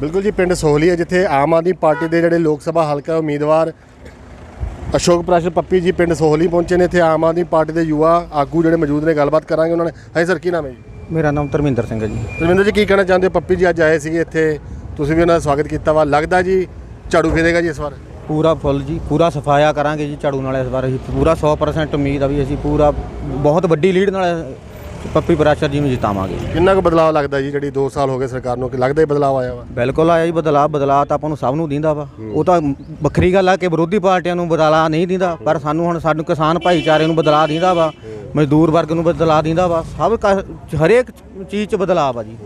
ਬਿਲਕੁਲ ਜੀ ਪਿੰਡ ਸੋਹਲੀ ਹੈ ਜਿੱਥੇ ਆਮ ਆਦਮੀ ਪਾਰਟੀ ਦੇ ਜਿਹੜੇ ਲੋਕ ਸਭਾ ਹਲਕਾ ਉਮੀਦਵਾਰ ਅਸ਼ੋਕ ਪ੍ਰਕਾਸ਼ ਪੱਪੀ ਜੀ ਪਿੰਡ ਸੋਹਲੀ ਪਹੁੰਚੇ ਨੇ ਇੱਥੇ ਆਮ ਆਦਮੀ ਪਾਰਟੀ ਦੇ ਯੁਵਾ ਆਗੂ ਜਿਹੜੇ ਮੌਜੂਦ ਨੇ ਗੱਲਬਾਤ ਕਰਾਂਗੇ ਉਹਨਾਂ ਨੇ ਹਾਂਜੀ ਸਰ ਕੀ ਨਾਮ ਹੈ ਜੀ? ਮੇਰਾ ਨਾਮ ਧਰਮਿੰਦਰ ਸਿੰਘ ਹੈ ਜੀ। ਰਵਿੰਦਰ ਜੀ ਕੀ ਕਹਿਣਾ ਚਾਹੁੰਦੇ ਹੋ? ਪੱਪੀ ਜੀ ਅੱਜ ਆਏ ਸੀਗੇ ਇੱਥੇ ਤੁਸੀਂ ਵੀ ਉਹਨਾਂ ਦਾ ਸਵਾਗਤ ਕੀਤਾ ਵਾ। ਲੱਗਦਾ ਜੀ ਝਾੜੂ ਫੇਰੇਗਾ ਜੀ ਇਸ ਵਾਰ? ਪੂਰਾ ਫੁੱਲ ਜੀ ਪੂਰਾ ਸਫਾਇਆ ਕਰਾਂਗੇ ਜੀ ਝਾੜੂ ਨਾਲ ਇਸ ਵਾਰ। ਅਸੀਂ ਪੂਰਾ 100% ਉਮੀਦ ਆ ਵੀ ਅਸੀਂ ਪੂਰਾ ਬਹੁਤ ਵੱਡੀ ਲੀਡ ਨਾਲ ਪੱਪੀ ਬਰਾਸ਼ਰ ਜੀ ਨੂੰ ਜਿਤਾਵਾਂਗੇ। ਕਿੰਨਾ ਕੁ ਬਦਲਾਅ ਲੱਗਦਾ ਜੀ ਜਿਹੜੀ 2 ਸਾਲ ਹੋ ਗਏ ਸਰਕਾਰ ਨੂੰ ਕਿ ਲੱਗਦਾ ਹੀ ਬਦਲਾਅ ਆਇਆ ਵਾ? ਬਿਲਕੁਲ ਆਇਆ ਜੀ ਬਦਲਾਅ ਬਦਲਾਅ ਤਾਂ ਆਪਾਂ ਨੂੰ ਸਭ ਨੂੰ ਦਿੰਦਾ ਵਾ। ਉਹ ਤਾਂ ਵੱਖਰੀ ਗੱਲ ਆ ਕਿ ਵਿਰੋਧੀ ਪਾਰਟੀਆਂ ਨੂੰ ਬਦਲਾਅ ਨਹੀਂ ਦਿੰਦਾ ਪਰ ਸਾਨੂੰ ਹੁਣ ਸਾਨੂੰ ਕਿਸਾਨ ਭਾਈਚਾਰੇ ਨੂੰ ਬਦਲਾਅ ਦਿੰਦਾ ਵਾ ਮਜ਼ਦੂਰ ਵਰਗ ਨੂੰ ਬਦਲਾਅ ਦਿੰਦਾ ਵਾ। ਸਭ ਕ- ਹਰੇਕ ਚੀਜ਼ 'ਚ ਬਦਲਾਅ ਵਾ ਜੀ।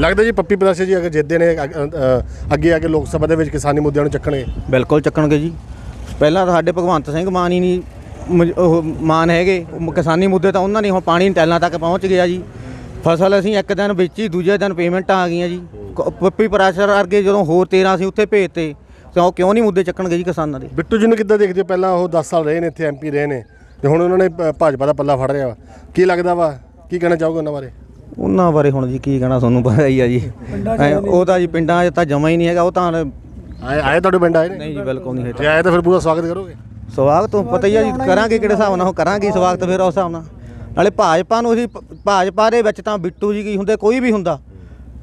ਲੱਗਦਾ ਜੀ ਪੱਪੀ ਪ੍ਰਕਾਸ਼ ਜੀ ਅਗਰ ਜਿੱਦੇ ਨੇ ਅ- ਅ- ਅੱਗੇ ਆ ਕੇ ਲੋਕ ਸਭਾ ਦੇ ਵਿੱਚ ਕਿਸਾਨੀ ਮੁੱਦਿਆਂ ਨੂੰ ਚੱਕਣਗੇ? ਬਿਲਕੁਲ ਚੱਕਣਗੇ ਜੀ। ਪਹਿਲਾਂ ਤਾਂ ਸਾਡੇ ਭਗਵੰਤ ਸਿੰਘ ਮਾਨ ਹੀ ਨਹੀਂ ਮਜ- ਉਹ ਮਾਨ ਹੈਗੇ ਉਹ ਕਿਸਾਨੀ ਮੁੱਦੇ ਤਾਂ ਉਹਨਾਂ ਨੇ ਹੁਣ ਪਾਣੀ ਟੈਲਾਂ ਤੱਕ ਪਹੁੰਚ ਗਿਆ ਜੀ। ਫਸਲ ਅਸੀਂ ਇੱਕ ਦਿਨ ਵੇਚੀ ਦੂਜੇ ਦਿਨ ਪੇਮੈਂਟਾਂ ਆ ਗਈਆਂ ਜੀ। ਕ- ਪੱਪੀ ਪ੍ਰੈਸ਼ਰ ਵਰਗੇ ਜਦੋਂ ਹੋਰ 13 ਅਸੀਂ ਉੱਥੇ ਭੇਜਤੇ ਤਾਂ ਉਹ ਕਿਉਂ ਨਹੀਂ ਮੁੱਦੇ ਚੱਕਣਗੇ ਜੀ ਕਿਸਾਨਾਂ ਦੇ? ਬਿੱਟੂ ਜੀ ਨੂੰ ਕਿੱਦਾਂ ਦੇਖਦੇ ਹੋ? ਪਹਿਲਾਂ ਉਹ 10 ਸਾਲ ਰਹੇ ਨੇ ਇੱਥੇ ਐਮਪੀ ਰਹੇ ਨੇ। ਤੇ ਹੁਣ ਉਹਨਾਂ ਨੇ ਭ- ਭਾਜਪਾ ਦਾ ਪੱਲਾ ਫੜ ਰਿਹਾ ਵਾ। ਕੀ ਲੱਗਦਾ ਵਾ? ਕੀ ਕਹਿਣਾ ਚਾਹੋਗੇ ਉਹਨਾਂ ਬਾਰੇ? ਉਹਨਾਂ ਬਾਰੇ ਹੁਣ ਜੀ ਕੀ ਕਹਿਣਾ ਤੁਹਾਨੂੰ ਪਤਾ ਹੀ ਆ ਜੀ। ਐਂ ਉਹ ਤਾਂ ਜੀ ਪਿੰਡਾਂ 'ਚ ਤਾਂ ਜਮਾ ਹੀ ਨਹੀਂ ਹੈਗਾ ਉਹ ਤਾਂ ਆਏ ਆਏ ਤੁਹਾਡੇ ਪਿੰਡ ਆਏ ਨੇ? ਨਹੀਂ ਜੀ ਬਿਲਕੁਲ ਨਹੀਂ ਹੈ ਜੇ ਆਏ ਤਾਂ ਫਿਰ ਪੂਰਾ ਸਵਾਗਤ ਕਰੋਗੇ। ਸਵਾਗਤ ਤੋਂ ਪਤਾ ਹੀ ਆ ਜੀ ਕਰਾਂਗੇ ਕਿਹੜੇ ਹਿਸਾਬ ਨਾਲ ਉਹ ਕਰਾਂਗੇ ਸਵਾਗਤ ਫਿਰ ਉਸ ਹਿਸਾਬ ਨਾਲ। ਨਾਲੇ ਭਾਜਪਾ ਨੂੰ ਅਸੀਂ ਭਾਜਪਾ ਦੇ ਵਿੱਚ ਤਾਂ ਬਿੱਟੂ ਜੀ ਕੀ ਹੁੰਦੇ ਕੋਈ ਵੀ ਹੁੰਦਾ।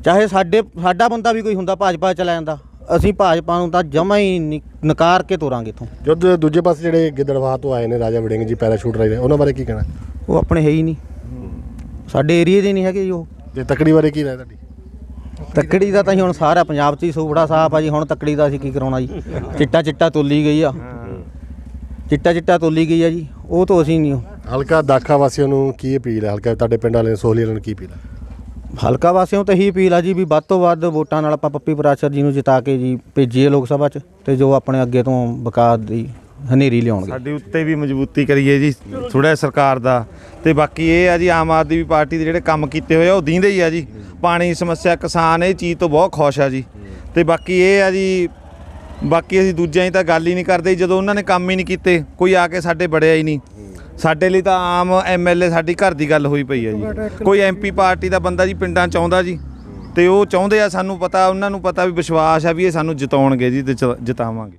ਚਾਹੇ ਸਾਡੇ ਸਾਡਾ ਬੰਦਾ ਵੀ ਕੋਈ ਹੁੰਦਾ ਭਾਜਪਾ ਚ ਚਲਾ ਜਾਂਦਾ। ਅਸੀਂ ਭਾਜਪਾ ਨੂੰ ਤਾਂ ਜਮਾ ਹੀ ਨਿ- ਨਕਾਰ ਕੇ ਤੋਰਾਂਗੇ ਇਥੋਂ। ਜਦ ਦੂਜੇ ਪਾਸੇ ਜਿਹੜੇ ਗਿੱਦੜਵਾਹ ਤੋਂ ਆਏ ਨੇ ਰਾਜਾ ਵੜਿੰਗ ਜੀ ਪੈਰਾਸ਼ੂਟ ਰਾਈਡਰ ਉਹਨਾਂ ਬਾਰੇ ਕੀ ਕਹਿਣਾ? ਉਹ ਆਪਣੇ ਹੈ ਹੀ ਨਹੀਂ। ਸਾਡੇ ਏਰੀਏ ਦੇ ਨਹੀਂ ਹੈਗੇ ਜੀ ਉਹ। ਤੇ ਤਕੜੀ ਬਾਰੇ ਕੀ ਰਾਏ ਤੁਹਾਡੀ? ਤੱਕੜੀ ਦਾ ਤਾਂ ਜੀ ਹੁਣ ਸਾਰਾ ਪੰਜਾਬ 'ਚ ਹੀ ਸੂਬੜਾ ਸਾਫ਼ ਆ ਜੀ ਹੁਣ ਤੱਕੜੀ ਦਾ ਅਸੀਂ ਕੀ ਕਰਾਉਣਾ ਜੀ। ਚਿੱਟਾ ਚਿੱਟਾ ਤੋਲੀ ਗਈ ਆ। ਚਿੱਟਾ ਚਿੱਟਾ ਤੋਲੀ ਗਈ ਆ ਜੀ ਉਹ ਤੋਂ ਅਸੀਂ ਨਹੀਂ ਹਲਕਾ ਦਾਖਾ ਵਾਸੀਆਂ ਨੂੰ ਕੀ ਅਪੀਲ ਹੈ? ਹਲਕਾ ਤੁਹਾਡੇ ਪਿੰਡ ਵਾਲਿਆਂ ਨੂੰ ਸੋਹਲੀ ਵਾਲਿਆਂ ਨੂੰ ਕੀ ਅਪੀਲ ਹੈ? ਹਲਕਾ ਵਾਸੀਆਂ ਤੋਂ ਇਹੀ ਅਪੀਲ ਆ ਜੀ ਵੀ ਵੱਧ ਤੋਂ ਵੱਧ ਵੋਟਾਂ ਨਾਲ ਆਪਾਂ ਪੱਪੀ ਪਰਾਸ਼ਰ ਜੀ ਨੂੰ ਜਿਤਾ ਕੇ ਜੀ ਭੇਜੀਏ ਲੋਕ ਸਭਾ 'ਚ ਤੇ ਜੋ ਆਪਣੇ ਅੱਗੇ ਤੋਂ ਵਿਕਾਸ ਦੀ ਹਨੇਰੀ ਲਿਆਉਣਗੇ। ਸਾਡੇ ਉੱਤੇ ਵੀ ਮਜ਼ਬੂਤੀ ਕਰੀਏ ਜੀ ਥੋੜਾ ਸਰਕਾਰ ਦਾ। ਤੇ ਬਾਕੀ ਇਹ ਆ ਜੀ ਆਮ ਆਦਮੀ ਪਾਰਟੀ ਦੇ ਜਿਹੜੇ ਕੰਮ ਕੀਤੇ ਹੋਏ ਆ ਉਹ ਦੀਂਦੇ ਹੀ ਆ ਜੀ। ਪਾਣੀ ਦੀ ਸਮੱਸਿਆ ਕਿਸਾਨ ਇਹ ਚੀਜ਼ ਤੋਂ ਬਹੁਤ ਖੁਸ਼ ਆ ਜੀ। ਤੇ ਬਾਕੀ ਇਹ ਆ ਜੀ ਬਾਕੀ ਅਸੀਂ ਦੂਜਿਆਂ ਦੀ ਤਾਂ ਗੱਲ ਹੀ ਨਹੀਂ ਕਰਦੇ, ਜਦੋਂ ਉਹਨਾਂ ਨੇ ਕੰਮ ਹੀ ਨਹੀਂ ਕੀਤੇ, ਕੋਈ ਆ ਕੇ ਸਾਡੇ ਬੜਿਆ ਹੀ ਨਹੀਂ। ਸਾਡੇ ਲਈ ਤਾਂ ਆਮ ਐਮਐਲਏ ਸਾਡੀ ਘਰ ਦੀ ਗੱਲ ਹੋਈ ਪਈ ਹੈ ਜੀ। ਕੋਈ ਐਮਪੀ ਪਾਰਟੀ ਦਾ ਬੰਦਾ ਜੀ ਪਿੰਡਾਂ ਚ ਆਉਂਦਾ ਜੀ, ਤੇ ਉਹ ਚਾਹੁੰਦੇ ਆ ਸਾਨੂੰ ਪਤਾ, ਉਹਨਾਂ ਨੂੰ ਪਤਾ ਵੀ ਵਿਸ਼ਵਾਸ ਆ ਵੀ ਇਹ ਸਾਨੂੰ ਜਿਤਾਉਣਗੇ ਜੀ ਤੇ ਜਿਤਾਵਾਂਗੇ।